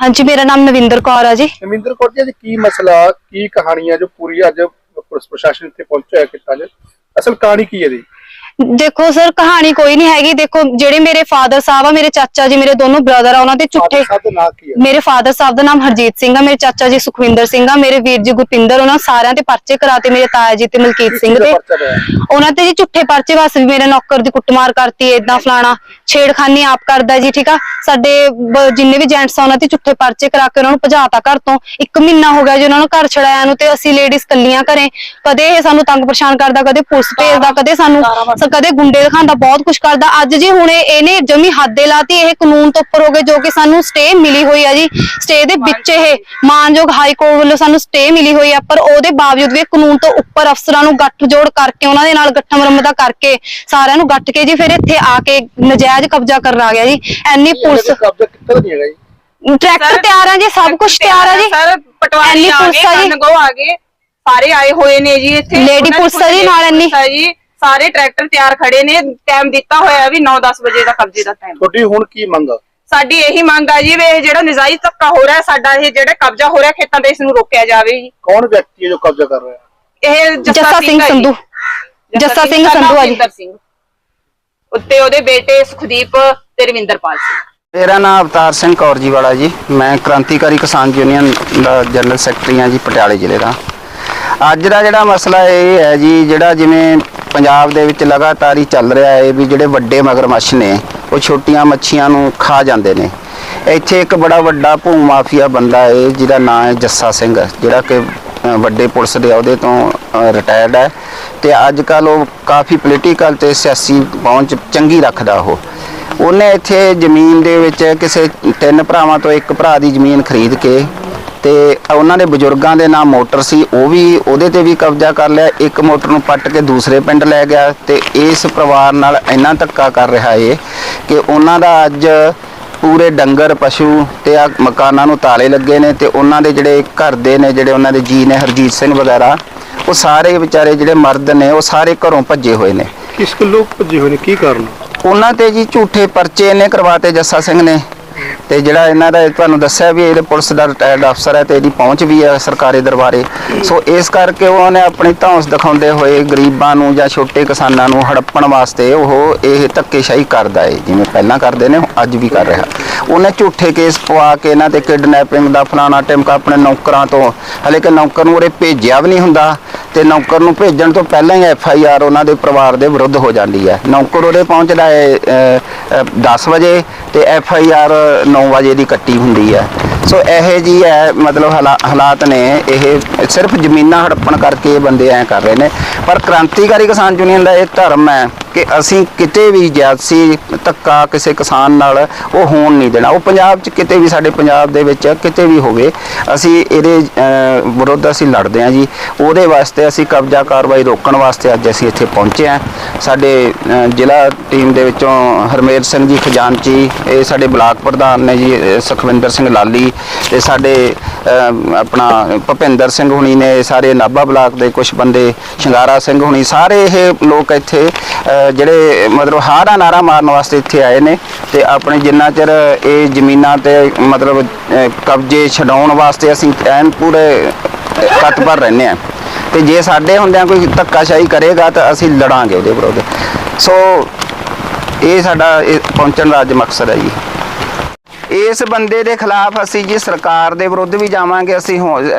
ਹਾਂਜੀ, ਮੇਰਾ ਨਾਮ ਨਵਿੰਦਰ ਕੌਰ ਆ ਜੀ। ਨਵਿੰਦਰ ਕੌਰ ਜੀ, ਅੱਜ ਕੀ ਮਸਲਾ, ਕੀ ਕਹਾਣੀ ਆ ਜੋ ਪੂਰੀ ਅੱਜ ਪੁਲਿਸ ਪ੍ਰਸ਼ਾਸਨ ਇੱਥੇ ਪਹੁੰਚਿਆ ਹੈ ਕਿਤਾ ਜੀ ਅਸਲ ਕਹਾਣੀ ਕੀ ਹੈ ਜੀ ਦੇਖੋ ਸਰ ਕਹਾਣੀ ਕੋਈ ਨਹੀਂ ਹੈਗੀ। ਦੇਖੋ ਜਿਹੜੇ ਮੇਰੇ ਫਾਦਰ ਸਾਹਿਬ ਆ ਮੇਰੇ ਚਾਚਾ ਜੀ ਮੇਰੇ ਦੋਨੋਂ ਬ੍ਰਦਰ ਆ ਉਹਨਾਂ ਦੇ ਝੂਠੇ ਸਾਹਿਬ ਦਾ ਨਾਂ ਕੀ ਹੈ ਮੇਰੇ ਫਾਦਰ ਸਾਹਿਬ ਦਾ ਨਾਮ ਹਰਜੀਤ ਸਿੰਘ ਆ ਮੇਰੇ ਚਾਚਾ ਜੀ ਸੁਖਵਿੰਦਰ ਸਿੰਘ ਆ ਮੇਰੇ ਵੀਰ ਜੀ ਗੁਰਪਿੰਦਰ ਉਹਨਾਂ ਸਾਰਿਆਂ ਤੇ ਪਰਚੇ ਕਰਾਤੇ ਮੇਰੇ ਤਾਇਆ ਜੀ ਤੇ ਮਲਕੀਤ ਸਿੰਘ ਤੇ ਪਰਚਾ ਪਿਆ? ਉਹਨਾਂ ਤੇ ਜੀ ਝੂਠੇ ਪਰਚੇ ਬਸ ਵੀ ਮੇਰੇ ਨੌਕਰ ਦੀ ਕੁੱਟਮਾਰ ਕਰਤੀ ਏਦਾਂ ਫਲਾਣਾ ਛੇੜਖਾਨੀ ਆਪ ਕਰਦਾ ਜੀ ਠੀਕ ਆ? ਸਾਡੇ ਬ- ਜਿੰਨੇ ਵੀ ਜੈਂਟਸ ਆ ਉਹਨਾਂ ਤੇ ਝੂਠੇ ਪਰਚੇ ਕਰਾ ਕੇ ਉਹਨਾਂ ਨੂੰ ਭਜਾਤਾ ਘਰ ਤੋਂ। ਇੱਕ ਮਹੀਨਾ ਹੋ ਗਿਆ ਜੀ ਉਹਨਾਂ ਨੂੰ ਘਰ ਛੜਾਇਆ ਨੂੰ ਤੇ ਅਸੀਂ ਲੇਡੀਜ਼ ਕੱਲੀਆਂ ਘਰੇ। ਕਦੇ ਇਹ ਸਾਨੂੰ ਤੰਗ ਪਰੇਸ਼ਾਨ ਕਰਦਾ ਕਦੇ ਪੁਲਿਸ ਭੇਜਦਾ ਕਦੇ ਸਾਨੂੰ ਕਦੇ ਗੁੰਡੇ ਦਿਖਾਉਂਦਾ ਬਹੁਤ ਕੁਝ ਕਰਦਾ। ਅੱਜ ਜੀ ਹੁਣ ਇਹ- ਇਹਨੇ ਜਮੀ ਹੱਦੇ ਲਾਤੀ ਇਹ ਕਾਨੂੰਨ ਤੋਂ ਉੱਪਰ ਹੋ ਗਏ ਜੋ ਕਿ ਸਾਨੂੰ ਸਟੇ ਮਿਲੀ ਹੋਈ ਆ ਜੀ। ਸਟੇ ਦੇ ਵਿੱਚ ਇਹ ਮਾਨਯੋਗ ਹਾਈ ਕੋਰਟ ਵੱਲੋਂ ਸਾਨੂੰ ਸਟੇ ਮਿਲੀ ਹੋਈ ਆ ਪਰ ਉਹਦੇ ਬਾਵਜੂਦ ਵੀ ਇਹ ਕਾਨੂੰਨ ਤੋਂ ਉੱਪਰ ਅਫਸਰਾਂ ਨੂੰ ਗੱਠ ਜੋੜ ਕਰਕੇ ਉਹਨਾਂ ਦੇ ਨਾਲ ਗੱਠਾਂ ਮੁਰੰਮਤਾਂ ਕਰਕੇ ਸਾਰਿਆਂ ਨੂੰ ਗੱਠ ਕੇ ਜੀ ਫਿਰ ਇੱਥੇ ਆ ਕੇ ਨਜਾਇਜ਼ ਕਬਜ਼ਾ ਕਰਨ ਆ ਗਿਆ ਜੀ। ਐਨੀ ਪੁਲਿਸ ਇਹਦਾ ਕਬਜ਼ਾ ਕਿੱਥੇ ਦਾ ਨਹੀਂ ਹੈਗਾ ਜੀ? ਟਰੈਕਟਰ ਤਿਆਰ ਆ ਜੀ ਸਭ ਕੁਝ ਤਿਆਰ ਆ ਜੀ। ਸਰ ਪਟਵਾਰੀ ਆ ਪੁਲਿਸ ਗਏ ਆ ਜੀ। ਕਨਗੋ ਆ ਗਏ ਸਾਰੇ ਆਏ ਹੋਏ ਨੇ ਜੀ ਇੱਥੇ। Lady ਉਹਨਾਂ ਦੀ ਪੁਲਿਸ ਆ ਜੀ ਨਾਲ। ਪੁਲਿਸ ਆ ਜੀ। ਸਾਰੇ ਟਰੈਕਟਰ ਤਿਆਰ ਖੜੇ ਨੇ ਟਾਈਮ ਦਿੱਤਾ ਹੋਇਆ ਵੀ 9-10 ਵਜੇ ਦਾ ਕਬਜ਼ੇ ਦਾ ਟਾਈਮ ਤੁਹਾਡੀ ਹੁਣ ਕੀ ਮੰਗ ਆ? ਸਾਡੀ ਇਹੀ ਮੰਗ ਆ ਜੀ ਵੀ ਇਹ ਜਿਹੜਾ ਨਜਾਇਜ਼ ਧੱਕਾ ਹੋ ਰਿਹਾ ਸਾਡਾ ਇਹ ਜਿਹੜਾ ਕਬਜ਼ਾ ਹੋ ਰਿਹਾ ਖੇਤਾਂ ਤੇ ਇਸ ਨੂੰ ਰੋਕਿਆ ਜਾਵੇ ਜੀ। ਕੌਣ ਵਿਅਕਤੀ ਹੈ ਜੋ ਕਬਜ਼ਾ ਕਰ ਰਿਹਾ? ਹੈ ਇਹ ਜੱਸਾ ਸਿੰਘ ਆ ਜੀ। ਸੰਧੂ। ਜੱਸਾ ਸਿੰਘ ਸੰਧੂ ਆ ਜੀ। ਰਵਿੰਦਰ ਸਿੰਘ। ਉੱਤੇ ਉਹਦੇ ਬੇਟੇ ਸੁਖਦੀਪ ਤੇ ਰਵਿੰਦਰਪਾਲ ਸਿੰਘ। ਮੇਰਾ ਨਾਮ ਅਵਤਾਰ ਸਿੰਘ ਕੌਰਜੀ ਵਾਲਾ ਜੀ। ਮੈਂ ਕ੍ਰਾਂਤੀਕਾਰੀ ਕਿਸਾਨ ਯੂਨੀਅਨ ਦਾ ਜਨਰਲ ਸੈਕਟਰੀ ਹਾਂ ਜੀ ਪਟਿਆਲੇ ਜ਼ਿਲ੍ਹੇ ਦਾ। ਅੱਜ ਦਾ ਜਿਹੜਾ ਮਸਲਾ ਇਹ ਹੈ ਜੀ ਜਿਹੜਾ ਜਿਵੇਂ ਪੰਜਾਬ ਦੇ ਵਿੱਚ ਲਗਾਤਾਰ ਹੀ ਚੱਲ ਰਿਹਾ ਹੈ ਵੀ ਜਿਹੜੇ ਵੱਡੇ ਮਗਰਮੱਛ ਨੇ, ਉਹ ਛੋਟੀਆਂ ਮੱਛੀਆਂ ਨੂੰ ਖਾ ਜਾਂਦੇ ਨੇ। ਇੱਥੇ ਇੱਕ ਬੜਾ ਵੱਡਾ ਭੂ ਮਾਫੀਆ ਬੰਦਾ ਹੈ, ਜਿਹਦਾ ਨਾਮ ਹੈ ਜੱਸਾ ਸਿੰਘ, ਜਿਹੜਾ ਕਿ ਵੱਡੇ ਪੁਲਿਸ ਦੇ ਅਹੁਦੇ ਤੋਂ ਰਿਟਾਇਰਡ ਹੈ। ਤੇ ਅੱਜ ਕੱਲ ਉਹ ਕਾਫੀ ਪੋਲੀਟੀਕਲ ਤੇ ਸਿਆਸੀ ਪਹੁੰਚ ਚੰਗੀ ਰੱਖਦਾ ਉਹ। ਉਹਨੇ ਇੱਥੇ ਜ਼ਮੀਨ ਦੇ ਵਿੱਚ ਕਿਸੇ ਤਿੰਨ ਭਰਾਵਾਂ ਤੋਂ ਇੱਕ ਭਰਾ ਦੀ ਜ਼ਮੀਨ ਖਰੀਦ ਕੇ ਤੇ ਉਹਨਾਂ ਦੇ ਬਜ਼ੁਰਗਾਂ ਦੇ ਨਾਮ ਮੋਟਰ ਸੀ ਉਹ ਵੀ ਉਹਦੇ ਤੇ ਵੀ ਕਬਜ਼ਾ ਕਰ ਲਿਆ। ਇੱਕ ਮੋਟਰ ਨੂੰ ਪੱਟ ਕੇ ਦੂਸਰੇ ਪਿੰਡ ਲੈ ਗਿਆ ਤੇ ਇਸ ਪਰਿਵਾਰ ਨਾਲ ਇੰਨਾ ਧੱਕਾ ਕਰ ਰਿਹਾ ਏ ਕਿ ਉਹਨਾਂ ਦਾ ਅੱਜ ਪੂਰੇ ਡੰਗਰ ਪਸ਼ੂ ਤੇ ਆ ਮਕਾਨਾਂ ਨੂੰ ਤਾਲੇ ਲੱਗੇ ਨੇ ਤੇ ਉਹਨਾਂ ਦੇ ਜਿਹੜੇ ਘਰ ਦੇ ਨੇ ਜਿਹੜੇ ਉਹਨਾਂ ਦੇ ਜੀ ਨੇ ਹਰਜੀਤ ਸਿੰਘ ਵਗੈਰਾ ਉਹ ਸਾਰੇ ਵਿਚਾਰੇ ਜਿਹੜੇ ਮਰਦ ਨੇ ਉਹ ਸਾਰੇ ਘਰੋਂ ਭੱਜੇ ਹੋਏ ਨੇ। ਕਿਸ ਕਿਲੋ ਭੱਜੇ ਹੋਏ ਨੇ? ਕੀ ਕਾਰਨ? ਉਹਨਾਂ ਤੇ ਜੀ ਝੂਠੇ ਪਰਚੇ ਇਹਨੇ ਕਰਵਾਤੇ ਜੱਸਾ ਸਿੰਘ ਨੇ। ਤੇ ਜਿਹੜਾ ਇਹਨਾਂ ਦਾ ਤੁਹਾਨੂੰ ਦੱਸਿਆ ਵੀ ਇਹਦੇ ਪੁਲਿਸ ਦਾ ਰਿਟਾਇਰਡ ਅਫਸਰ ਹੈ ਤੇ ਇਹਦੀ ਪਹੁੰਚ ਵੀ ਹੈ ਸਰਕਾਰੀ ਦਰਬਾਰੇ। ਸੋ ਇਸ ਕਰਕੇ ਉਹਨਾਂ ਨੇ ਆਪਣੀ ਧੌਂਸ ਦਿਖਾਉਂਦੇ ਹੋਏ ਗਰੀਬਾਂ ਨੂੰ ਜਾਂ ਛੋਟੇ ਕਿਸਾਨਾਂ ਨੂੰ ਹੜੱਪਣ ਵਾਸਤੇ ਉਹ ਇਹ ਧੱਕੇਸ਼ਾਹੀ ਕਰਦਾ ਹੈ, ਜਿਵੇਂ ਪਹਿਲਾਂ ਕਰਦੇ ਨੇ ਅੱਜ ਵੀ ਕਰ ਰਿਹਾ। ਉਹਨੇ ਝੂਠੇ ਕੇਸ ਪਵਾ ਕੇ ਇਹਨਾਂ ਤੇ ਕਿਡਨੈਪਿੰਗ ਦਾ ਫਲਾਣਾ ਟਿਮਕਾ ਆਪਣੇ ਨੌਕਰਾਂ ਤੋਂ, ਹਲੇ ਕਿ ਨੌਕਰ ਨੂੰ ਉਰੇ ਭੇਜਿਆ ਵੀ ਨਹੀਂ ਹੁੰਦਾ। ਤੇ ਨੌਕਰ ਨੂੰ ਭੇਜਣ ਤੋਂ ਪਹਿਲਾਂ ਹੀ ਐਫ ਆਈ ਆਰ ਉਹਨਾਂ ਦੇ ਪਰਿਵਾਰ ਦੇ ਵਿਰੁੱਧ ਹੋ ਜਾਂਦੀ ਹੈ। ਨੌਕਰ ਉਹਦੇ ਪਹੁੰਚਦਾ ਹੈ 10 ਵਜੇ ਤੇ ਐਫ ਆਈ ਆਰ 9 ਵਜੇ ਦੀ ਕੱਟੀ ਹੁੰਦੀ ਹੈ। ਸੋ ਇਹੋ ਜੀ ਹੈ, ਮਤਲਬ ਹਾਲਾ- ਹਾਲਾਤ ਨੇ ਇਹ ਸਿਰਫ ਜ਼ਮੀਨਾਂ ਹੜੱਪਣ ਕਰਕੇ ਇਹ ਬੰਦੇ ਐ ਕਰ ਰਹੇ ਨੇ। ਪਰ ਕ੍ਰਾਂਤੀਕਾਰੀ ਕਿਸਾਨ ਯੂਨੀਅਨ ਦਾ ਇਹ ਧਰਮ ਹੈ ਕਿ ਅਸੀਂ ਕਿਤੇ ਵੀ ਜਿਆਦਸੀ ਧੱਕਾ ਕਿਸੇ ਕਿਸਾਨ ਨਾਲ ਉਹ ਹੋਣ ਨਹੀਂ ਦੇਣਾ। ਉਹ ਪੰਜਾਬ 'ਚ ਕਿਤੇ ਵੀ ਸਾਡੇ ਪੰਜਾਬ ਦੇ ਵਿੱਚ ਕਿਤੇ ਵੀ ਹੋਵੇ, ਅਸੀਂ ਇਹਦੇ ਵਿਰੁੱਧ ਅਸੀਂ ਲੜਦੇ ਹਾਂ ਜੀ। ਉਹਦੇ ਵਾਸਤੇ ਅਸੀਂ ਕਬਜ਼ਾ ਕਾਰਵਾਈ ਰੋਕਣ ਵਾਸਤੇ ਅੱਜ ਅਸੀਂ ਇੱਥੇ ਪਹੁੰਚੇ ਹਾਂ। ਸਾਡੇ ਜ਼ਿਲ੍ਹਾ ਟੀਮ ਦੇ ਵਿੱਚੋਂ ਹਰਮੇਰ ਸਿੰਘ ਜੀ ਖਜ਼ਾਨਚੀ, ਇਹ ਸਾਡੇ ਬਲਾਕ ਪ੍ਰਧਾਨ ਨੇ ਜੀ ਸੁਖਵਿੰਦਰ ਸਿੰਘ ਲਾਲੀ ਤੇ ਸਾਡੇ ਆਪਣਾ ਭੁਪਿੰਦਰ ਸਿੰਘ ਹੁਣੀ ਨੇ ਸਾਰੇ ਨਾਭਾ ਬਲਾਕ ਦੇ ਕੁਝ ਬੰਦੇ, ਸ਼ਿੰਗਾਰਾ ਸਿੰਘ ਹੁਣੀ, ਸਾਰੇ ਇਹ ਲੋਕ ਇੱਥੇ ਜਿਹੜੇ ਮਤਲਬ ਹਾਰਾ ਨਾਰਾ ਮਾਰਨ ਵਾਸਤੇ ਇੱਥੇ ਆਏ ਨੇ ਤੇ ਆਪਣੇ ਜਿੰਨਾ ਚਿਰ ਇਹ ਜ਼ਮੀਨਾਂ ਤੇ ਮਤਲਬ ਕਬਜ਼ੇ ਛਡਾਉਣ ਵਾਸਤੇ ਅਸੀਂ ਐਨ ਪੂਰੇ ਤਤਪਰ ਰਹਿੰਦੇ ਆ ਤੇ ਜੇ ਸਾਡੇ ਹੁੰਦਿਆਂ ਕੋਈ ਧੱਕਾਸ਼ਾਹੀ ਕਰੇਗਾ ਤਾਂ ਅਸੀਂ ਲੜਾਂਗੇ ਉਹਦੇ ਵਿਰੁੱਧ। ਸੋ, ਇਹ ਸਾਡਾ ਪਹੁੰਚਣ ਦਾ ਅੱਜ ਮਕਸਦ ਹੈ ਜੀ। ਇਸ ਬੰਦੇ ਦੇ ਖਿਲਾਫ ਅਸੀਂ ਜੀ ਸਰਕਾਰ ਦੇ ਵਿਰੁੱਧ ਵੀ ਜਾਵਾਂਗੇ, ਅਸੀਂ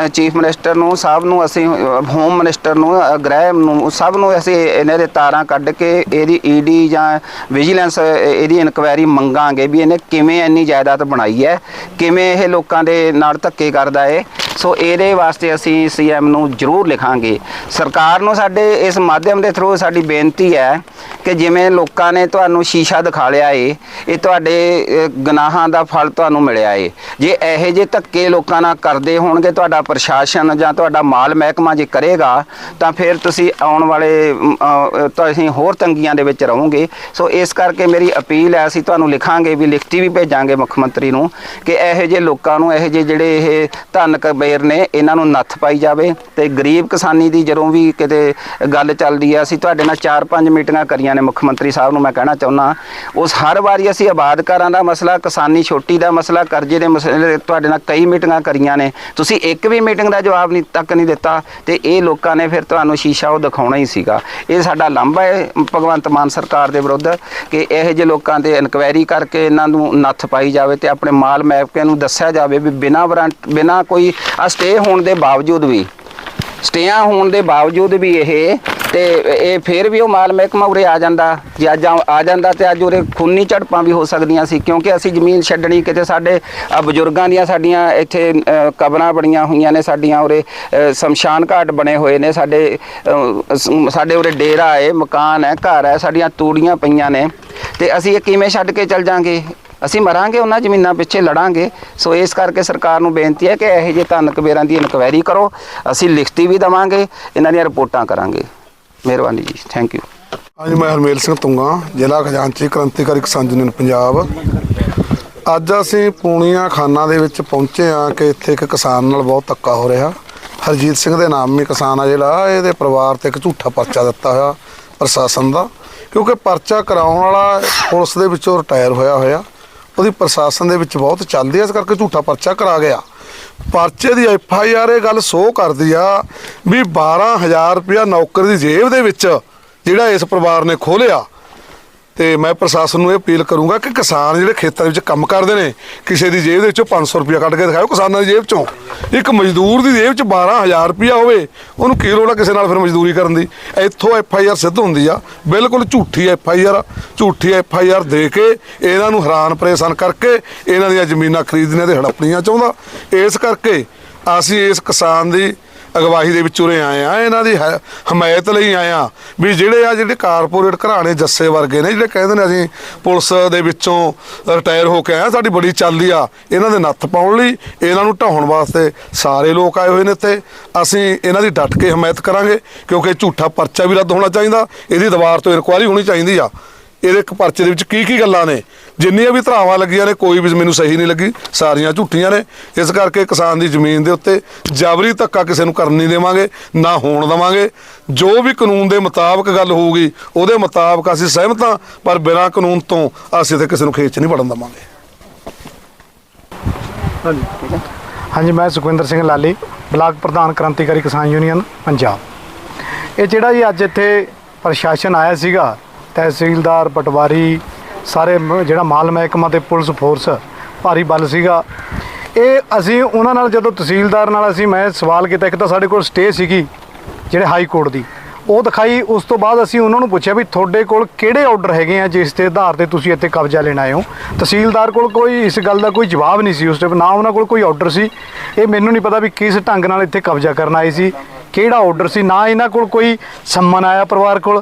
ਚੀਫ ਮਿਨਿਸਟਰ ਨੂੰ, ਸਭ ਨੂੰ ਅਸੀਂ ਹੋਮ ਮਿਨਿਸਟਰ ਨੂੰ ਗ੍ਰਹਿ ਨੂੰ, ਸਭ ਨੂੰ ਅਸੀਂ ਇਹਨਾਂ ਦੇ ਤਾਰਾਂ ਕੱਢ ਕੇ ਇਹਦੀ ਈਡੀ ਜਾਂ ਵਿਜੀਲੈਂਸ ਇਹਦੀ ਇਨਕੁਆਇਰੀ ਮੰਗਾਂਗੇ ਵੀ ਇਹਨੇ ਕਿਵੇਂ ਇੰਨੀ ਜਾਇਦਾਦ ਬਣਾਈ ਹੈ, ਕਿਵੇਂ ਇਹ ਲੋਕਾਂ ਦੇ ਨਾਲ ਧੱਕੇ ਕਰਦਾ ਹੈ ਸੋ ਇਹਦੇ ਵਾਸਤੇ ਅਸੀਂ ਸੀਐਮ ਨੂੰ ਜ਼ਰੂਰ ਲਿਖਾਂਗੇ। ਸਰਕਾਰ ਨੂੰ ਸਾਡੇ ਇਸ ਮਾਧਿਅਮ ਦੇ ਥਰੂ ਸਾਡੀ ਬੇਨਤੀ ਹੈ ਕਿ ਜਿਵੇਂ ਲੋਕਾਂ ਨੇ ਤੁਹਾਨੂੰ ਸ਼ੀਸ਼ਾ ਦਿਖਾ ਲਿਆ ਏ, ਇਹ ਤੁਹਾਡੇ ਗੁਨਾਹਾਂ ਦਾ ਫਲ ਤੁਹਾਨੂੰ ਮਿਲਿਆ ਏ। ਜੇ ਇਹੋ ਜਿਹੇ ਧੱਕੇ ਲੋਕਾਂ ਨਾਲ ਕਰਦੇ ਹੋਣਗੇ, ਤੁਹਾਡਾ ਪ੍ਰਸ਼ਾਸਨ ਜਾਂ ਤੁਹਾਡਾ ਮਾਲ ਮਹਿਕਮਾ ਜੇ ਕਰੇਗਾ, ਤਾਂ ਫਿਰ ਤੁਸੀਂ ਆਉਣ ਵਾਲੇ ਤੁਸੀਂ ਹੋਰ ਤੰਗੀਆਂ ਦੇ ਵਿੱਚ ਰਹੋਗੇ। ਸੋ ਇਸ ਕਰਕੇ ਮੇਰੀ ਅਪੀਲ ਹੈ, ਅਸੀਂ ਤੁਹਾਨੂੰ ਲਿਖਾਂਗੇ ਵੀ, ਲਿਖਤੀ ਵੀ ਭੇਜਾਂਗੇ ਮੁੱਖ ਮੰਤਰੀ ਨੂੰ ਕਿ ਇਹੋ ਜਿਹੇ ਲੋਕਾਂ ਨੂੰ, ਇਹੋ ਜਿਹੇ ਜਿਹੜੇ ਇਹ ਧਨਕ ਕਬਈ ਨੇ ਇਹਨਾਂ ਨੂੰ ਨੱਥ ਪਾਈ ਜਾਵੇ ਤੇ ਗਰੀਬ ਕਿਸਾਨੀ ਦੀ ਜਦੋਂ ਵੀ ਕਿਤੇ ਗੱਲ ਚੱਲਦੀ ਹੈ ਅਸੀਂ ਤੁਹਾਡੇ ਨਾਲ 4-5 ਮੀਟਿੰਗਾਂ ਕਰੀਆਂ ਨੇ ਮੁੱਖ ਮੰਤਰੀ ਸਾਹਿਬ ਨੂੰ ਮੈਂ ਕਹਿਣਾ ਚਾਹੁੰਦਾ। ਉਸ ਹਰ ਵਾਰੀ ਅਸੀਂ ਆਬਾਦਕਾਰਾਂ ਦਾ ਮਸਲਾ, ਕਿਸਾਨੀ ਛੋਟੀ ਦਾ ਮਸਲਾ, ਕਰਜ਼ੇ ਦੇ ਮਸਲੇ ਤੁਹਾਡੇ ਨਾਲ ਕਈ ਮੀਟਿੰਗਾਂ ਕਰੀਆਂ ਨੇ। ਤੁਸੀਂ ਇੱਕ ਵੀ ਮੀਟਿੰਗ ਦਾ ਜਵਾਬ ਨਹੀਂ, ਤੱਕ ਨਹੀਂ ਦਿੱਤਾ ਤੇ ਇਹ ਲੋਕਾਂ ਨੇ ਫਿਰ ਤੁਹਾਨੂੰ ਸ਼ੀਸ਼ਾ ਉਹ ਦਿਖਾਉਣਾ ਹੀ ਸੀਗਾ। ਇਹ ਸਾਡਾ ਲਾਂਭਾ ਹੈ ਭਗਵੰਤ ਮਾਨ ਸਰਕਾਰ ਦੇ ਵਿਰੁੱਧ ਕਿ ਇਹੋ ਜਿਹੇ ਲੋਕਾਂ ਤੇ ਇਨਕੁਆਇਰੀ ਕਰਕੇ ਇਹਨਾਂ ਨੂੰ ਨੱਥ ਪਾਈ ਜਾਵੇ ਤੇ ਆਪਣੇ ਮਾਲ ਮਹਿਕਮੇ ਨੂੰ ਦੱਸਿਆ ਜਾਵੇ ਵੀ ਬਿਨਾਂ ਵਾਰੰਟ, ਬਿਨਾਂ ਕੋਈ ਆ ਸਟੇ ਹੋਣ ਦੇ ਬਾਵਜੂਦ ਵੀ, ਸਟੇਆਂ ਹੋਣ ਦੇ ਬਾਵਜੂਦ ਵੀ ਇਹ, ਤੇ ਇਹ ਫਿਰ ਵੀ ਉਹ ਮਾਲ ਮਹਿਕਮਾ ਉਰੇ ਆ ਜਾਂਦਾ, ਜੇ ਅੱਜ ਆ ਜਾਂਦਾ ਤੇ ਅੱਜ ਉਰੇ ਖੂਨੀ ਝੜਪਾਂ ਵੀ ਹੋ ਸਕਦੀਆਂ ਸੀ, ਕਿਉਂਕਿ ਅਸੀਂ ਜ਼ਮੀਨ ਛੱਡਣੀ, ਕਿਤੇ ਸਾਡੇ ਬਜ਼ੁਰਗਾਂ ਦੀਆਂ ਸਾਡੀਆਂ ਇੱਥੇ ਕਬਰਾਂ ਬਣੀਆਂ ਹੋਈਆਂ ਨੇ, ਸਾਡੀਆਂ ਉਰੇ ਸ਼ਮਸ਼ਾਨ ਘਾਟ ਬਣੇ ਹੋਏ ਨੇ, ਸਾਡੇ ਸਾਡੇ ਉਰੇ ਡੇਰਾ ਹੈ, ਮਕਾਨ ਹੈ, ਘਰ ਹੈ, ਸਾਡੀਆਂ ਤੂੜੀਆਂ ਪਈਆਂ ਨੇ, ਤੇ ਅਸੀਂ ਇਹ ਕਿਵੇਂ ਛੱਡ ਕੇ ਚੱਲ ਜਾਾਂਗੇ? ਅਸੀਂ ਮਰਾਂਗੇ, ਉਹਨਾਂ ਜ਼ਮੀਨਾਂ ਪਿੱਛੇ ਲੜਾਂਗੇ। ਸੋ ਇਸ ਕਰਕੇ ਸਰਕਾਰ ਨੂੰ ਬੇਨਤੀ ਹੈ ਕਿ ਇਹੋ ਜਿਹੇ ਧਨ ਕਬੀਰਾਂ ਦੀ ਇਨਕੁਆਇਰੀ ਕਰੋ। ਅਸੀਂ ਲਿਖਤੀ ਵੀ ਦਵਾਂਗੇ, ਇਹਨਾਂ ਦੀਆਂ ਰਿਪੋਰਟਾਂ ਕਰਾਂਗੇ। ਮਿਹਰਬਾਨੀ ਜੀ ਥੈਂਕ ਯੂ ਅੱਜ ਮੈਂ ਹਰਮੇਲ ਸਿੰਘ ਤੁੰਗਾ, ਜ਼ਿਲ੍ਹਾ ਖਜ਼ਾਨਚੀ ਕ੍ਰਾਂਤੀਕਾਰੀ ਕਿਸਾਨ ਯੂਨੀਅਨ ਪੰਜਾਬ। ਅੱਜ ਅਸੀਂ ਪੂਣੀਆਂ ਖਾਨਾ ਦੇ ਵਿੱਚ ਪਹੁੰਚੇ ਆ ਕਿ ਇੱਥੇ ਇੱਕ ਕਿਸਾਨ ਨਾਲ ਬਹੁਤ ਧੱਕਾ ਹੋ ਰਿਹਾ। ਹਰਜੀਤ ਸਿੰਘ ਦੇ ਨਾਮ ਵੀ ਕਿਸਾਨ ਆ ਜਿਹੜਾ, ਇਹਦੇ ਪਰਿਵਾਰ ਤੇ ਇੱਕ ਝੂਠਾ ਪਰਚਾ ਦਿੱਤਾ ਹੋਇਆ ਪ੍ਰਸ਼ਾਸਨ ਦਾ। ਕਿਉਂਕਿ ਪਰਚਾ ਕਰਾਉਣ ਵਾਲਾ ਪੁਲਿਸ ਦੇ ਵਿੱਚੋਂ ਰਿਟਾਇਰ ਹੋਇਆ ਹੋਇਆ। ਉਹਦੀ ਪ੍ਰਸ਼ਾਸਨ ਦੇ ਵਿੱਚ ਬਹੁਤ ਚੱਲਦੀ ਹੈ ਇਸ ਕਰਕੇ ਝੂਠਾ ਪਰਚਾ ਕਰਾ ਗਿਆ। ਪਰਚੇ ਦੀ ਐਫ ਆਈ ਆਰ ਇਹ ਗੱਲ ਸੋ ਕਰਦੀ ਆ ਵੀ 12000 ਰੁਪਇਆ ਨੌਕਰ ਦੀ ਜੇਬ ਦੇ ਵਿੱਚ ਜਿਹੜਾ ਇਸ ਪਰਿਵਾਰ ਨੇ ਖੋਲਿਆ। ਤੇ ਮੈਂ ਪ੍ਰਸ਼ਾਸਨ ਨੂੰ ਇਹ ਅਪੀਲ ਕਰੂੰਗਾ ਕਿ ਕਿਸਾਨ ਜਿਹੜੇ ਖੇਤਾਂ ਵਿੱਚ ਕੰਮ ਕਰਦੇ ਨੇ, ਕਿਸੇ ਦੀ ਜੇਬ ਦੇ ਵਿੱਚੋਂ 500 ਰੁਪਇਆ ਕੱਢ ਕੇ ਦਿਖਾਓ, ਕਿਸਾਨਾਂ ਦੀ ਜੇਬ ਚੋਂ। ਇੱਕ ਮਜ਼ਦੂਰ ਦੀ ਜੇਬ 'ਚ 12000 ਰੁਪਇਆ ਹੋਵੇ, ਉਹਨੂੰ ਕੀ ਲੋੜ ਆ ਕਿਸੇ ਨਾਲ ਫਿਰ ਮਜ਼ਦੂਰੀ ਕਰਨ ਦੀ? ਇੱਥੋਂ ਐਫ ਆਈ ਆਰ ਸਿੱਧ ਹੁੰਦੀ ਆ, ਬਿਲਕੁਲ ਝੂਠੀ ਐਫ ਆਈ ਆਰ ਝੂਠੀ ਐਫ ਆਈ ਆਰ ਦੇ ਕੇ ਇਹਨਾਂ ਨੂੰ ਹੈਰਾਨ ਪਰੇਸ਼ਾਨ ਕਰਕੇ ਇਹਨਾਂ ਦੀਆਂ ਜ਼ਮੀਨਾਂ ਖਰੀਦਣੀਆਂ ਤੇ ਹੜਪਣੀਆਂ ਚਾਹੁੰਦਾ। ਇਸ ਕਰਕੇ ਅਸੀਂ ਇਸ ਕਿਸਾਨ ਦੀ ਅਗਵਾਈ ਦੇ ਵਿੱਚ ਉਰੇ ਆਏ ਆ, ਇਹਨਾਂ ਦੀ ਹ- ਹਮਾਇਤ ਲਈ ਆਏ ਆ ਵੀ ਜਿਹੜੇ ਆ ਜਿਹੜੇ ਕਾਰਪੋਰੇਟ ਘਰਾਣੇ ਜੱਸੇ ਵਰਗੇ ਨੇ, ਜਿਹੜੇ ਕਹਿੰਦੇ ਨੇ ਅਸੀਂ ਪੁਲਿਸ ਦੇ ਵਿੱਚੋਂ ਰਿਟਾਇਰ ਹੋ ਕੇ ਆਏ ਆ, ਸਾਡੀ ਬੜੀ ਚੱਲਦੀ ਆ, ਇਹਨਾਂ ਦੇ ਨੱਥ ਪਾਉਣ ਲਈ, ਇਹਨਾਂ ਨੂੰ ਢਾਉਣ ਵਾਸਤੇ ਸਾਰੇ ਲੋਕ ਆਏ ਹੋਏ ਨੇ ਇੱਥੇ। ਅਸੀਂ ਇਹਨਾਂ ਦੀ ਡਟ ਕੇ ਹਮਾਇਤ ਕਰਾਂਗੇ, ਕਿਉਂਕਿ ਝੂਠਾ ਪਰਚਾ ਵੀ ਰੱਦ ਹੋਣਾ ਚਾਹੀਦਾ, ਇਹਦੀ ਦੀਵਾਰ ਤੋਂ ਇਨਕੁਆਇਰੀ ਹੋਣੀ ਚਾਹੀਦੀ ਆ। ਇਹਦੇ ਇੱਕ ਪਰਚੇ ਦੇ ਵਿੱਚ ਕੀ ਕੀ ਗੱਲਾਂ ਨੇ? ਜਿੰਨੀਆਂ ਵੀ ਧਰਾਵਾਂ ਲੱਗੀਆਂ ਨੇ ਕੋਈ ਵੀ ਮੈਨੂੰ ਸਹੀ ਨਹੀਂ ਲੱਗੀ। ਸਾਰੀਆਂ ਝੂਠੀਆਂ ਨੇ। ਇਸ ਕਰਕੇ ਕਿਸਾਨ ਦੀ ਜ਼ਮੀਨ ਦੇ ਉੱਤੇ ਜਬਰੀ ਧੱਕਾ ਕਿਸੇ ਨੂੰ ਕਰਨ ਨਹੀਂ ਦੇਵਾਂਗੇ ਨਾ ਹੋਣ ਦੇਵਾਂਗੇ। ਜੋ ਵੀ ਕਾਨੂੰਨ ਦੇ ਮੁਤਾਬਕ ਗੱਲ ਹੋਊਗੀ ਉਹਦੇ ਮੁਤਾਬਕ ਅਸੀਂ ਸਹਿਮਤ ਹਾਂ ਪਰ ਬਿਨਾਂ ਕਾਨੂੰਨ ਤੋਂ ਅਸੀਂ ਤੇ ਕਿਸੇ ਨੂੰ ਖੇਚ ਨਹੀਂ ਵੜਨ ਦੇਵਾਂਗੇ। ਹਾਂਜੀ। ਮੈਂ ਸੁਖਵਿੰਦਰ ਸਿੰਘ ਲਾਲੀ ਬਲਾਕ ਪ੍ਰਧਾਨ ਕ੍ਰਾਂਤੀਕਾਰੀ ਕਿਸਾਨ ਯੂਨੀਅਨ ਪੰਜਾਬ। ਇਹ ਜਿਹੜਾ ਜੀ ਅੱਜ ਇੱਥੇ ਪ੍ਰਸ਼ਾਸਨ ਆਇਆ ਸੀਗਾ ਤਹਿਸੀਲਦਾਰ ਪਟਵਾਰੀ, ਸਾਰੇ ਮ- ਜਿਹੜਾ ਮਾਲ ਮਹਿਕਮਾ ਤੇ ਪੁਲਿਸ ਫੋਰਸ ਭਾਰੀ ਬਲ ਸੀਗਾ। ਇਹ ਅਸੀਂ ਉਹਨਾਂ ਨਾਲ ਜਦੋਂ ਤਹਿਸੀਲਦਾਰ ਨਾਲ ਅਸੀਂ ਮੈਂ ਸਵਾਲ ਕੀਤਾ, ਇੱਕ ਤਾਂ ਸਾਡੇ ਕੋਲ ਸਟੇ ਸੀਗੀ ਜਿਹੜੇ ਹਾਈ ਕੋਰਟ ਦੀ। ਉਹ ਦਿਖਾਈ, ਉਸ ਤੋਂ ਬਾਅਦ ਅਸੀਂ ਉਹਨਾਂ ਨੂੰ ਪੁੱਛਿਆ ਵੀ ਤੁਹਾਡੇ ਕੋਲ ਕਿਹੜੇ ਆਰਡਰ ਹੈਗੇ ਆ, ਜਿਸ ਦੇ ਆਧਾਰ ਤੇ ਤੁਸੀਂ ਇੱਥੇ ਕਬਜ਼ਾ ਲੈਣ ਆਏ ਹੋ। ਤਹਿਸੀਲਦਾਰ ਕੋਲ ਕੋਈ ਇਸ ਗੱਲ ਦਾ ਕੋਈ ਜਵਾਬ ਨਹੀਂ ਸੀ ਉਸ ਟਾਈਮ ਨਾ ਉਹਨਾਂ ਕੋਲ ਕੋਈ ਆਰਡਰ ਸੀ। ਇਹ ਮੈਨੂੰ ਨਹੀਂ ਪਤਾ ਵੀ ਕਿਸ ਢੰਗ ਨਾਲ ਇੱਥੇ ਕਬਜ਼ਾ ਕਰਨ ਆਏ ਸੀ, ਕਿਹੜਾ ਆਰਡਰ ਸੀ, ਨਾ ਇਹਨਾਂ ਕੋਲ ਕੋਈ ਸੰਮਨ ਆਇਆ ਪਰਿਵਾਰ ਕੋਲ।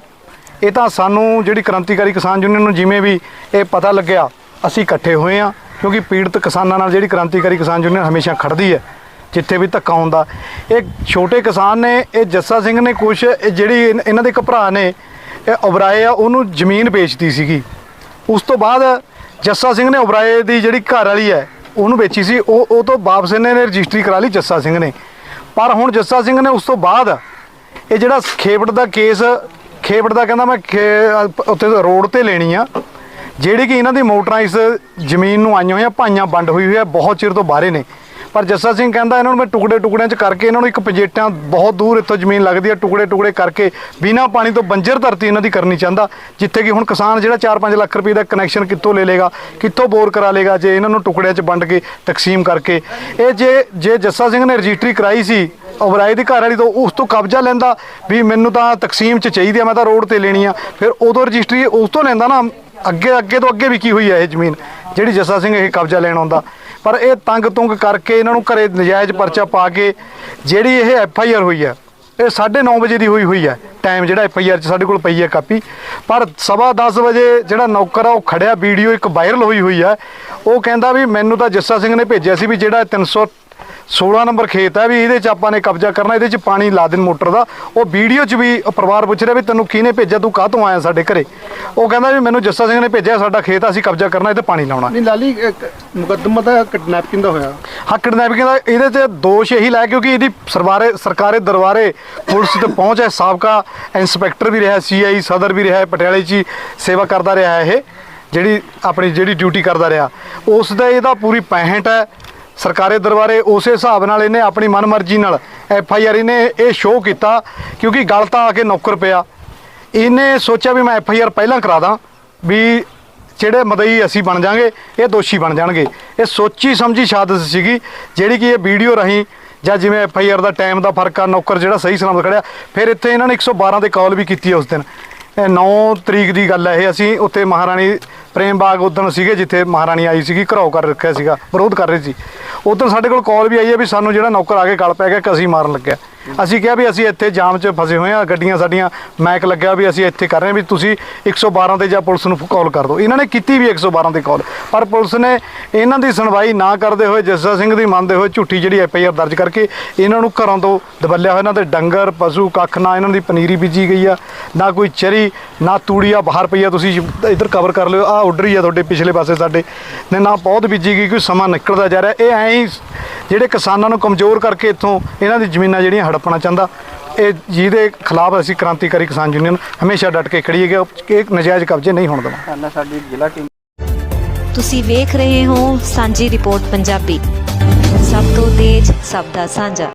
ਇਹ ਤਾਂ ਸਾਨੂੰ ਜਿਹੜੀ ਕ੍ਰਾਂਤੀਕਾਰੀ ਕਿਸਾਨ ਯੂਨੀਅਨ ਨੂੰ ਜਿਵੇਂ ਵੀ ਇਹ ਪਤਾ ਲੱਗਿਆ, ਅਸੀਂ ਇਕੱਠੇ ਹੋਏ ਆ ਕਿਉਂਕਿ ਪੀੜਤ ਕਿਸਾਨਾਂ ਨਾਲ ਜਿਹੜੀ ਕ੍ਰਾਂਤੀਕਾਰੀ ਕਿਸਾਨ ਯੂਨੀਅਨ ਹਮੇਸ਼ਾ ਖੜਦੀ ਹੈ, ਜਿੱਥੇ ਵੀ ਧੱਕਾ ਹੁੰਦਾ। ਇਹ ਛੋਟੇ ਕਿਸਾਨ ਨੇ, ਇਹ ਜੱਸਾ ਸਿੰਘ ਨੇ ਕੁਛ, ਇਹ ਜਿਹੜੀ ਇਹਨਾਂ ਦੇ ਇੱਕ ਭਰਾ ਨੇ, ਇਹ ਉਬਰਾਏ ਆ, ਉਹਨੂੰ ਜ਼ਮੀਨ ਵੇਚਦੀ ਸੀਗੀ। ਉਸ ਤੋਂ ਬਾਅਦ ਜੱਸਾ ਸਿੰਘ ਨੇ ਉਬਰਾਏ ਦੀ ਜਿਹੜੀ ਘਰ ਵਾਲੀ ਹੈ, ਉਹਨੂੰ ਵੇਚੀ ਸੀ। ਉਹ ਉਹ ਤੋਂ ਵਾਪਸ ਇਹਨੇ ਨੇ ਰਜਿਸਟਰੀ ਕਰਾ ਲਈ ਜੱਸਾ ਸਿੰਘ ਨੇ। ਪਰ ਹੁਣ ਜੱਸਾ ਸਿੰਘ ਨੇ ਉਸ ਤੋਂ ਬਾਅਦ ਇਹ ਜਿਹੜਾ ਖੇਵੜ ਦਾ ਕੇਸ ਖੇਵੜ ਦਾ ਕਹਿੰਦਾ ਮੈਂ ਖੇ- ਉੱਥੇ ਰੋਡ ਤੇ ਲੈਣੀ ਆ। ਜਿਹੜੀ ਕਿ ਇਹਨਾਂ ਦੀ ਮੋਟਰਾਂ ਇਸ ਜ਼ਮੀਨ ਨੂੰ ਆਈਆਂ ਹੋਈਆਂ, ਭਾਈਆਂ ਵੰਡ ਹੋਈ ਹੋਈ ਹੈ ਬਹੁਤ ਚਿਰ ਤੋਂ ਬਾਹਰੇ ਨੇ। ਪਰ ਜੱਸਾ ਸਿੰਘ ਕਹਿੰਦਾ ਇਹਨਾਂ ਨੂੰ ਮੈਂ ਟੁਕੜੇ ਟੁਕੜਿਆਂ 'ਚ ਕਰਕੇ ਇਹਨਾਂ ਨੂੰ ਇੱਕ ਪੰਜੇਟਾਂ ਬਹੁਤ ਦੂਰ ਇੱਥੋਂ ਜ਼ਮੀਨ ਲੱਗਦੀ ਹੈ ਟੁਕੜੇ ਟੁਕੜੇ ਕਰਕੇ ਬਿਨਾਂ ਪਾਣੀ ਤੋਂ ਬੰਜਰ ਧਰਤੀ ਇਹਨਾਂ ਦੀ ਕਰਨੀ ਚਾਹੁੰਦਾ, ਜਿੱਥੇ ਕਿ ਹੁਣ ਕਿਸਾਨ ਜਿਹੜਾ 4-5 ਲੱਖ ਰੁਪਏ ਦਾ ਕਨੈਕਸ਼ਨ ਕਿੱਥੋਂ ਲੈ ਲੇਗਾ ਕਿੱਥੋਂ ਬੋਰ ਕਰਾ ਲੇਗਾ ਜੇ ਇਹਨਾਂ ਨੂੰ ਟੁਕੜਿਆਂ 'ਚ ਵੰਡ ਕੇ ਤਕਸੀਮ ਕਰਕੇ। ਇਹ ਜੇ ਜੇ ਜੱਸਾ ਸਿੰਘ ਨੇ ਰਜਿਸਟਰੀ ਕਰਾਈ ਸੀ ਉਬਰਾਏ ਦੀ ਘਰ ਵਾਲੀ ਤੋਂ ਉਸ ਤੋਂ ਕਬਜ਼ਾ ਲੈਂਦਾ ਵੀ ਮੈਨੂੰ ਤਾਂ ਤਕਸੀਮ 'ਚ ਚਾਹੀਦੀ ਆ, ਮੈਂ ਤਾਂ ਰੋਡ ਤੇ ਲੈਣੀ ਆ। ਫਿਰ ਉਦੋਂ ਰਜਿਸਟਰੀ ਉਸ ਤੋਂ ਲੈਂਦਾ ਨਾ, ਅੱਗੇ ਅੱਗੇ ਤੋਂ ਅੱਗੇ ਵਿਕੀ ਹੋਈ ਹੈ ਇਹ ਜ਼ਮੀਨ, ਜਿਹੜੀ ਜੱਸਾ ਸਿੰਘ ਇਹ ਕਬਜ਼ਾ ਲੈਣ ਆਉਂਦਾ। ਪਰ ਇਹ ਤੰਗ ਤੁੰਗ ਕਰਕੇ ਇਹਨਾਂ ਨੂੰ ਘਰੇ ਨਜਾਇਜ਼ ਪਰਚਾ ਪਾ ਕੇ ਜਿਹੜੀ ਇਹ ਐਫ ਆਈ ਆਰ ਹੋਈ ਹੈ ਇਹ 9:30 ਵਜੇ ਦੀ ਹੋਈ ਹੋਈ ਹੈ ਟਾਈਮ ਜਿਹੜਾ ਐਫ ਆਈ ਆਰ 'ਚ ਸਾਡੇ ਕੋਲ ਪਈ ਹੈ ਕਾਪੀ। ਪਰ ਸਵਾ 10 ਵਜੇ ਜਿਹੜਾ ਨੌਕਰ ਆ, ਉਹ ਖੜਿਆ, ਵੀਡੀਓ ਇੱਕ ਵਾਇਰਲ ਹੋਈ ਹੋਈ ਹੈ ਉਹ ਕਹਿੰਦਾ ਵੀ ਮੈਨੂੰ ਤਾਂ ਜੱਸਾ ਸਿੰਘ ਨੇ ਭੇਜਿਆ ਸੀ ਵੀ ਜਿਹੜਾ 300 16 ਨੰਬਰ ਖੇਤ ਹੈ ਵੀ ਇਹਦੇ 'ਚ ਆਪਾਂ ਨੇ ਕਬਜ਼ਾ ਕਰਨਾ ਇਹਦੇ 'ਚ ਪਾਣੀ ਲਾ ਦੇਣ ਮੋਟਰ ਦਾ। ਉਹ ਵੀਡੀਓ 'ਚ ਵੀ ਪਰਿਵਾਰ ਪੁੱਛ ਰਿਹਾ ਵੀ ਤੈਨੂੰ ਕਿਹਨੇ ਭੇਜਿਆ ਤੂੰ ਕਾਹਤੋਂ ਆਇਆ ਸਾਡੇ ਘਰੇ? ਉਹ ਕਹਿੰਦਾ ਵੀ ਮੈਨੂੰ ਜੱਸਾ ਸਿੰਘ ਨੇ ਭੇਜਿਆ ਸਾਡਾ ਖੇਤ ਆ, ਅਸੀਂ ਕਬਜ਼ਾ ਕਰਨਾ ਇਹਦੇ ਪਾਣੀ ਲਾਉਣਾ। ਨਹੀਂ ਲਾਲੀ ਮੁਕੱਦਮਾ ਤਾਂ ਕਿਡਨੈਪਿੰਗ ਦਾ ਹੋਇਆ। ਹਾਂ ਕਿਡਨੈਪਿੰਗ ਦਾ ਇਹਦੇ ਤੇ ਦੋਸ਼ ਇਹੀ ਲਾਇਆ ਕਿਉਂਕਿ ਇਹਦੀ ਸਰਵਾਰੇ ਸਰਕਾਰੇ ਦਰਬਾਰੇ ਪੁਲਿਸ ਤੇ ਪਹੁੰਚ ਹੈ ਸਾਬਕਾ ਇੰਸਪੈਕਟਰ ਵੀ ਰਿਹਾ ਸੀਆਈ ਸਦਰ ਵੀ ਰਿਹਾ ਪਟਿਆਲੇ 'ਚ ਹੀ ਸੇਵਾ ਕਰਦਾ ਰਿਹਾ ਇਹ ਜਿਹੜੀ ਆਪਣੀ ਜਿਹੜੀ ਡਿਊਟੀ ਕਰਦਾ ਰਿਹਾ। ਉਸ ਦਾ ਇਹਦਾ ਪੂਰੀ 65 ਹੈ ਸਰਕਾਰੇ ਦਰਬਾਰੇ ਉਸੇ ਹਿਸਾਬ ਨਾਲ ਇਹਨੇ ਆਪਣੀ ਮਨਮਰਜ਼ੀ ਨਾਲ ਐਫ ਆਈ ਆਰ ਇਹਨੇ ਇਹ ਸ਼ੋਅ ਕੀਤਾ, ਕਿਉਂਕਿ ਗੱਲ ਤਾਂ ਆ ਕੇ ਨੌਕਰ ਪਿਆ। ਇਹਨੇ ਸੋਚਿਆ ਵੀ ਮੈਂ ਐਫ ਆਈ ਆਰ ਪਹਿਲਾਂ ਕਰਾ ਦਾਂ, ਵੀ ਜਿਹੜੇ ਮਦਈ ਅਸੀਂ ਬਣ ਜਾਾਂਗੇ, ਇਹ ਦੋਸ਼ੀ ਬਣ ਜਾਣਗੇ। ਇਹ ਸੋਚੀ ਸਮਝੀ ਸ਼ਹਾਦਤ ਸੀਗੀ, ਜਿਹੜੀ ਕਿ ਇਹ ਵੀਡੀਓ ਰਾਹੀਂ ਜਾਂ ਜਿਵੇਂ ਐਫ ਆਈ ਆਰ ਦਾ ਟਾਈਮ ਦਾ ਫ਼ਰਕ ਆ, ਨੌਕਰ ਜਿਹੜਾ ਸਹੀ ਸਲਾਮਤ ਖੜਿਆ, ਫਿਰ ਇੱਥੇ ਇਹਨਾਂ ਨੇ 112 ਦੇ ਕਾਲ ਵੀ ਕੀਤੀ ਉਸ ਦਿਨ। ਇਹ 9 ਤਰੀਕ ਦੀ ਗੱਲ ਹੈ ਇਹ, ਅਸੀਂ ਉੱਥੇ ਮਹਾਰਾਣੀ ਪ੍ਰੇਮ ਬਾਗ ਉਦਣ ਸੀਗੇ ਜਿੱਥੇ ਮਹਾਰਾਣੀ ਆਈ ਸੀਗੀ, ਘਰਾਓ ਕਰ ਰੱਖਿਆ ਸੀਗਾ, ਵਿਰੋਧ ਕਰ ਰਹੀ ਸੀ। ਉਦੋਂ ਸਾਡੇ ਕੋਲ ਕਾਲ ਵੀ ਆਈ ਹੈ ਵੀ ਸਾਨੂੰ ਜਿਹੜਾ ਨੌਕਰ ਆ ਕੇ ਗਲ ਪੈ ਗਿਆ ਕਿ ਅਸੀਂ ਮਾਰਨ ਲੱਗਿਆ। ਅਸੀਂ ਕਿਹਾ ਵੀ ਅਸੀਂ ਇੱਥੇ ਜਾਮ 'ਚ ਫਸੇ ਹੋਏ ਆ ਗੱਡੀਆਂ ਸਾਡੀਆਂ ਮੈਕ ਲੱਗਿਆ ਵੀ ਅਸੀਂ ਇੱਥੇ ਕਰ ਰਹੇ ਹਾਂ ਵੀ ਤੁਸੀਂ 112 ਤੇ ਜਾਂ ਪੁਲਿਸ ਨੂੰ ਕਾਲ ਕਰ ਦਿਓ। ਇਹਨਾਂ ਨੇ ਕੀਤੀ ਵੀ 112 ਤੇ ਕਾਲ ਪਰ ਪੁਲਿਸ ਨੇ ਇਹਨਾਂ ਦੀ ਸੁਣਵਾਈ ਨਾ ਕਰਦੇ ਹੋਏ ਜੱਸਾ ਸਿੰਘ ਦੀ ਮੰਨਦੇ ਹੋਏ ਝੂਠੀ ਜਿਹੜੀ ਐਫ ਆਈ ਆਰ ਦਰਜ ਕਰਕੇ ਇਹਨਾਂ ਨੂੰ ਘਰਾਂ ਤੋਂ ਦਬੱਲਿਆ ਹੋਇਆ ਇਹਨਾਂ ਦੇ ਡੰਗਰ, ਪਸ਼ੂ, ਕੱਖ, ਨਾ ਇਹਨਾਂ ਦੀ ਪਨੀਰੀ ਬੀਜੀ ਗਈ ਆ, ਨਾ ਕੋਈ ਚਰੀ, ਨਾ ਤੂੜੀ ਆ ਬਾਹਰ ਪਈ ਆ, ਤੁਸੀਂ ਇੱਧਰ ਕਵਰ ਕਰ ਲਿਓ ਆ ਉੱਡਰ ਹੀ ਆ ਤੁਹਾਡੇ ਪਿਛਲੇ ਪਾਸੇ ਸਾਡੇ ਨੇ ਨਾ ਪੌਦ ਬੀਜੀ ਗਈ, ਕੋਈ ਸਮਾਂ ਨਿਕਲਦਾ ਜਾ ਰਿਹਾ, ਇਹ ਐਂ ਹੀ ਜਿਹੜੇ ਕਿਸਾਨਾਂ ਨੂੰ ਕਮਜ਼ੋਰ ਕਰਕੇ ਇੱਥੋਂ ਇਹਨਾਂ ਦੀ ਜ਼ਮੀਨਾਂ ਜਿਹੜੀਆਂ ਹੜਪਣਾ ਚਾਹੁੰਦਾ ਇਹ ਜਿਹਦੇ ਖਿਲਾਫ ਅਸੀਂ ਕ੍ਰਾਂਤੀਕਾਰੀ ਕਿਸਾਨ ਯੂਨੀਅਨ ਹਮੇਸ਼ਾ ਡਟ ਕੇ ਖੜੀ ਹੈਗੇ ਕਿ ਇਹ ਨਜਾਇਜ਼ ਕਬਜ਼ੇ ਨਹੀਂ ਹੋਣ ਦੇਵਾਂਗੇ। ਸਾਡੀ ਜ਼ਿਲ੍ਹਾ ਟੀਮ। ਤੁਸੀਂ ਵੇਖ ਰਹੇ ਹੋ ਸਾਂਝੀ ਰਿਪੋਰਟ ਪੰਜਾਬੀ। ਸਭ ਤੋਂ ਤੇਜ਼ ਸਭ ਦਾ ਸਾਂਝਾ।